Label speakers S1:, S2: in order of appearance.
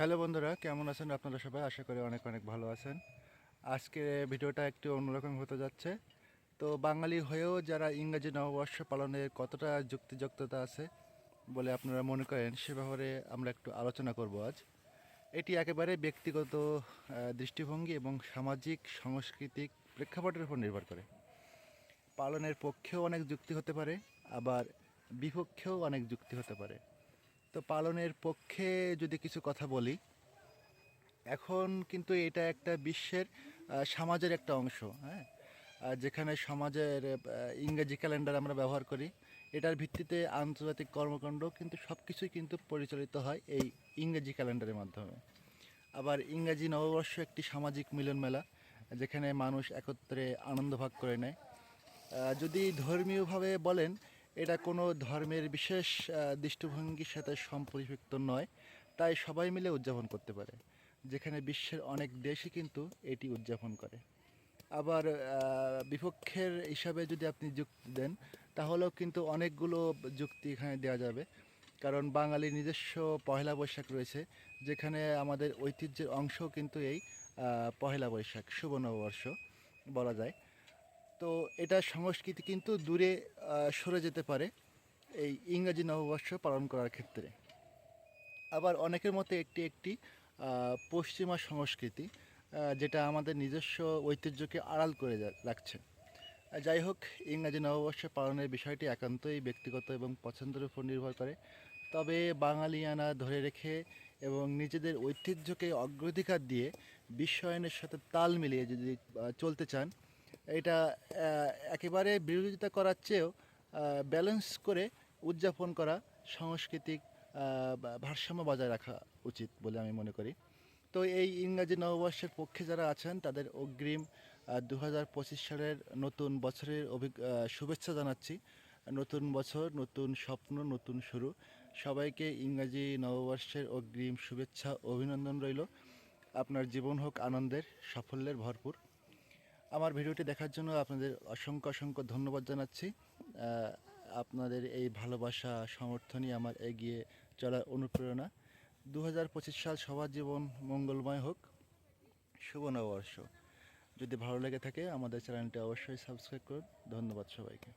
S1: Hello বন্ধুরা, কেমন আছেন আপনারা সবাই? আশা করি অনেক অনেক ভালো আছেন। আজকে ভিডিওটা একটু অন্যরকম হতে যাচ্ছে। তো বাঙালি হয়েও যারা ইংরেজি নববর্ষ পালনের কতটা যুক্তিযুক্ততা আছে বলে আপনারা মনে করেন, সে ব্যাপারে আমরা একটু আলোচনা করব আজ। এটি একেবারে ব্যক্তিগত দৃষ্টিভঙ্গি এবং সামাজিক, সাংস্কৃতিক প্রেক্ষাপটের উপর নির্ভর করে। পালনের পক্ষেও অনেক যুক্তি হতে পারে, আবার বিপক্ষেও অনেক যুক্তি হতে পারে। তো পালনের পক্ষে যদি কিছু কথা বলি, এখন কিন্তু এটা একটা বিশ্বের সমাজের একটা অংশ হ্যাঁ? যেখানে সমাজের ইংরেজি ক্যালেন্ডার আমরা ব্যবহার করি, এটার ভিত্তিতে আন্তর্জাতিক কর্মকাণ্ড কিন্তু সব কিছুই কিন্তু পরিচালিত হয় এই ইংরেজি ক্যালেন্ডারের মাধ্যমে। আবার ইংরেজি নববর্ষ একটি সামাজিক মিলন মেলা, যেখানে মানুষ একত্রে আনন্দ ভাগ করে নেয়। যদি ধর্মীয়ভাবে বলেন এটা কোনো ধর্মের বিশেষ দৃষ্টিভঙ্গির সাথে সম্পরিযুক্ত নয়, তাই সবাই মিলে উদযাপন করতে পারে। যেখানে বিশ্বের অনেক দেশই কিন্তু এটি উদযাপন করে। আবার বিপক্ষের হিসাবে যদি আপনি যুক্তি দেন, তাহলেও কিন্তু অনেকগুলো যুক্তি এখানে দেওয়া যাবে। কারণ বাঙালির নিজস্ব পহেলা বৈশাখ রয়েছে, যেখানে আমাদের ঐতিহ্যের অংশ কিন্তু এই পহেলা বৈশাখ, শুভ নববর্ষ বলা যায়। তো এটা সংস্কৃতি কিন্তু দূরে সরে যেতে পারে এই ইংরাজি নববর্ষ পালন করার ক্ষেত্রে। আবার অনেকের মতে একটি একটি পশ্চিমা সংস্কৃতি যেটা আমাদের নিজস্ব ঐতিহ্যকে আড়াল করে রাখছে। যাই হোক, ইংরাজি নববর্ষ পালনের বিষয়টি একান্তই ব্যক্তিগত এবং পছন্দের উপর নির্ভর করে। তবে বাঙালিয়ানা ধরে রেখে এবং নিজেদের ঐতিহ্যকে অগ্রাধিকার দিয়ে, বিশ্বায়নের সাথে তাল মিলিয়ে যদি চলতে চান এটা একেবারে বিরোধিতা করার চেয়েও ব্যালেন্স করে উদযাপন করা সাংস্কৃতিক ভারসাম্য বজায় রাখা উচিত বলে আমি মনে করি। তো এই ইংরাজি নববর্ষের পক্ষে যারা আছেন, তাদের অগ্রিম দু হাজার পঁচিশ সালের নতুন বছরের অভিজ্ঞ শুভেচ্ছা জানাচ্ছি। নতুন বছর, নতুন স্বপ্ন, নতুন শুরু। সবাইকে ইংরাজি নববর্ষের অগ্রিম শুভেচ্ছা, অভিনন্দন রইল। আপনার জীবন হোক আনন্দের, সাফল্যের ভরপুর। আমার ভিডিওটি দেখার জন্য আপনাদের অসংখ্য অসংখ্য ধন্যবাদ জানাচ্ছি। আপনাদের এই ভালোবাসা সমর্থনই আমার এগিয়ে চলার অনুপ্রেরণা। দু হাজার পঁচিশ সাল সবার জীবন মঙ্গলময় হোক। শুভ নববর্ষ। যদি ভালো লেগে থাকে, আমাদের চ্যানেলটি অবশ্যই সাবস্ক্রাইব করুন। ধন্যবাদ সবাইকে।